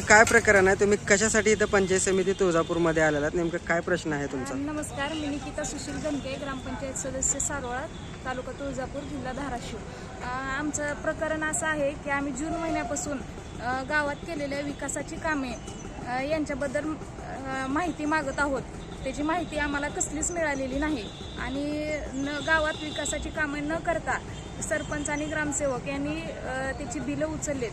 काय प्रकरण आहे? तुम्ही कशासाठी इथं पंचायत समिती तुळजापूरमध्ये आलेला आहात? नेमकं काय प्रश्न आहे तुमचा? नमस्कार. मी निकिता सुशील गणके ग्रामपंचायत सदस्य सारोळा तालुका तुळजापूर जिल्हा धाराशिव. अ, आमचं प्रकरण असं आहे की आम्ही जून महिन्यापासून अ, गावात केलेल्या विकासाची कामे अ, यांच्याबद्दल अ, माहिती मागत आहोत. त्याची माहिती आम्हाला कसलीच मिळालेली नाही. आणि न गावात विकासाची कामे न करता सरपंच आणि ग्रामसेवक यांनी अ, त्याची बिलं उचललेत.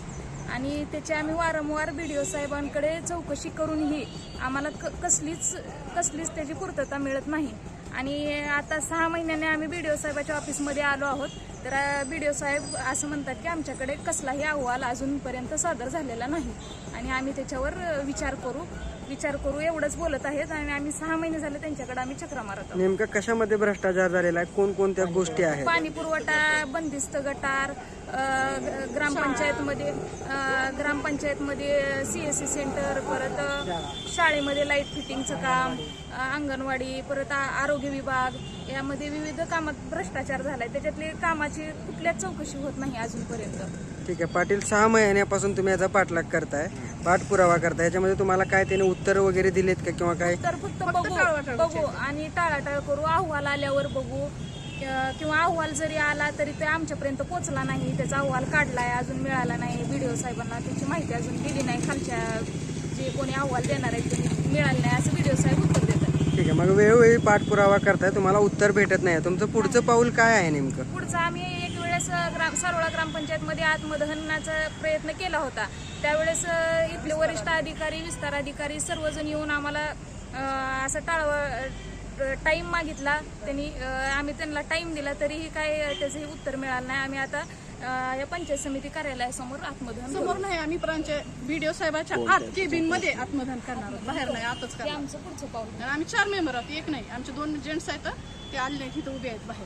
आणि त्याची आम्ही वारंवार बी डी ओ साहेबांकडे चौकशी करूनही आम्हाला क कसलीच कसलीच त्याची पूर्तता मिळत नाही. आणि आता सहा महिन्याने आम्ही बी डी ओ साहेबाच्या ऑफिसमध्ये आलो आहोत. तर बी ओ साहेब असं म्हणतात की आमच्याकडे कसलाही अहवाल अजूनपर्यंत सादर झालेला नाही. आणि आम्ही त्याच्यावर विचार करू. विचार करू एवढंच बोलत आहेत आणि आम्ही सहा महिने झाले त्यांच्याकडे आम्ही चक्रा मारत नेमकं कशामध्ये भ्रष्टाचार झालेला आहे? कोणकोणत्या गोष्टी आहेत? पाणी पुरवठा बंदिस्त गटार ग्रामपंचायतमध्ये ग्रामपंचायतमध्ये सी एस सी सेंटर परत शाळेमध्ये लाइट फिटिंगचं काम अंगणवाडी परत आरोग्य विभाग यामध्ये विविध कामात भ्रष्टाचार झालाय. त्याच्यातली कामाची कुठल्याच चौकशी होत नाही अजूनपर्यंत? ठीक आहे पाटील सहा महिन्यापासून तुम्ही याचा पाठलाग करताय पाठपुरावा करताय. याच्यामध्ये तुम्हाला काय त्याने उत्तर वगैरे दिलेत का किंवा काय? तर फक्त बघू बघू आणि टाळाटाळ करू अहवाल आल्यावर बघू. अ, किंवा अहवाल जरी आला तरी ते आमच्यापर्यंत पोहोचला नाही त्याचा अहवाल काढलाय अजून मिळाला नाही. व्हिडिओ साहेबांना त्याची माहिती अजून दिली नाही. खालच्या जे कोणी अहवाल देणार आहे त्यांनी मिळालं नाही. असं व्हिडिओ साहेब उत्तर ठीक आहे मग वेळोवेळी पाठपुरावा करताय तुम्हाला उत्तर भेटत नाही. तुमचं पुढचं पाऊल काय आहे नेमकं? पुढचा आम्ही एक वेळेस ग्राम सारोळा ग्रामपंचायतमध्ये आत्मदहनाचा प्रयत्न केला होता. त्यावेळेस इथले वरिष्ठ अधिकारी विस्तार अधिकारी सर्वजण येऊन आम्हाला असं टाळव टाईम मागितला. त्यांनी आम्ही त्यांना टाईम दिला तरीही काय त्याचंही उत्तर मिळालं नाही. आम्ही आता या पंचायत समिती कार्यालयासमोर आत्मदहन समोर. नाही आम्ही पंचायत व्हिडिओ साहेबाच्या आत केबिनमध्ये आत्मदान करणार आहोत. बाहेर नाही आतच करणार आमचं पुढचं पाऊल. आणि आम्ही चार मेंबर आहोत एक नाही. आमचे दोन जेंट्स आहेत ते आले नाही तिथे उभे आहेत बाहेर.